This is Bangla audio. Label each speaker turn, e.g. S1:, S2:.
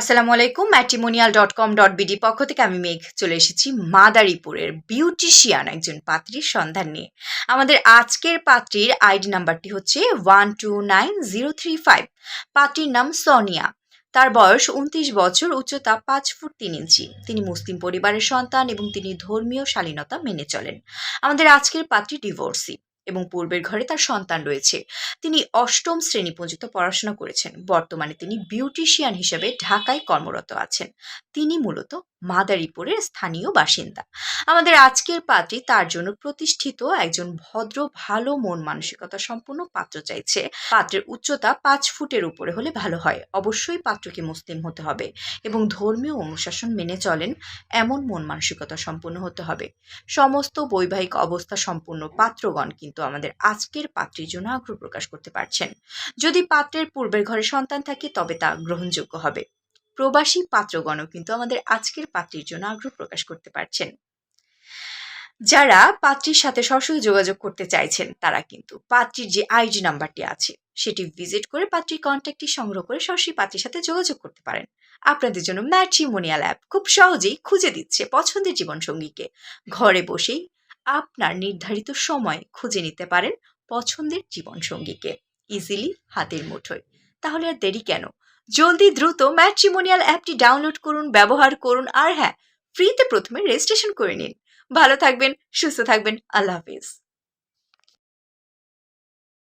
S1: আসসালামু আলাইকুম matrimonial dot com dot BD পক্ষ থেকে আমি মেঘ। চলে এসেছি মাদারীপুরের বিউটিশিয়ান একজন পাত্রীর সন্ধান নিয়ে। আমাদের আজকের পাত্রীর আইডি নাম্বারটি হচ্ছে one two nine zero three five পাত্রীর নাম সোনিয়া। তার বয়স উনত্রিশ বছর, উচ্চতা পাঁচ ফুট তিন ইঞ্চি। তিনি মুসলিম পরিবারের সন্তান এবং তিনি ধর্মীয় শালীনতা মেনে চলেন। আমাদের আজকের পাত্রী ডিভোর্সি এবং পূর্বের ঘরে তার সন্তান রয়েছে। তিনি অষ্টম শ্রেণি পর্যন্ত পড়াশোনা করেছেন। বর্তমানে তিনি বিউটিশিয়ান হিসেবে ঢাকায় কর্মরত আছেন। তিনি মূলত মাদারীপুরের স্থানীয় বাসিন্দা। আমাদের আজকের পাত্রী তার জন্য প্রতিষ্ঠিত একজন ভদ্র, ভালো, মন মানসিকতা সম্পন্ন পাত্র চাইছে। পাত্রের উচ্চতা পাঁচ ফুটের উপরে হলে ভালো হয়। অবশ্যই পাত্রকে মুসলিম হতে হবে এবং ধর্মীয় অনুশাসন মেনে চলেন, এমন মন মানসিকতা সম্পন্ন হতে হবে। সমস্ত বৈবাহিক অবস্থা সম্পন্ন পাত্রগণ কিন্তু আমাদের আজকের পাত্রীর জন্য আগ্রহ প্রকাশ করতে পারছেন। যদি পাত্রের পূর্বের ঘরে সন্তান থাকে, তবে তা গ্রহণযোগ্য হবে। প্রবাসী পাত্রগণও কিন্তু আমাদের আজকের পাত্রীর জন্য আগ্রহ প্রকাশ করতে পারছেন। যারা পাত্রীর সাথে সরাসরি যোগাযোগ করতে চাইছেন, তারা কিন্তু পাত্রীর যে আইডি নাম্বারটি আছে, সেটি ভিজিট করে পাত্রীর কন্ট্যাক্টটি সংগ্রহ করে সরাসরি পাত্রীর সাথে যোগাযোগ করতে পারেন। আপনাদের জন্য ম্যাট্রিমোনিয়াল অ্যাপ খুব সহজেই খুঁজে দিচ্ছে পছন্দের জীবনসঙ্গীকে। ঘরে বসেই আপনার নির্ধারিত সময় খুঁজে নিতে পারেন পছন্দের জীবনসঙ্গীকে। ইজিলি হাতের মুঠোয়। তাহলে আর দেরি কেন? জলদি দ্রুত ম্যাট্রিমোনিয়াল অ্যাপটি ডাউনলোড করুন, ব্যবহার করুন, আর হ্যাঁ ফ্রিতে প্রথমে রেজিস্ট্রেশন করে নিন। ভালো থাকবেন, সুস্থ থাকবেন, আল্লাহ হাফিজ।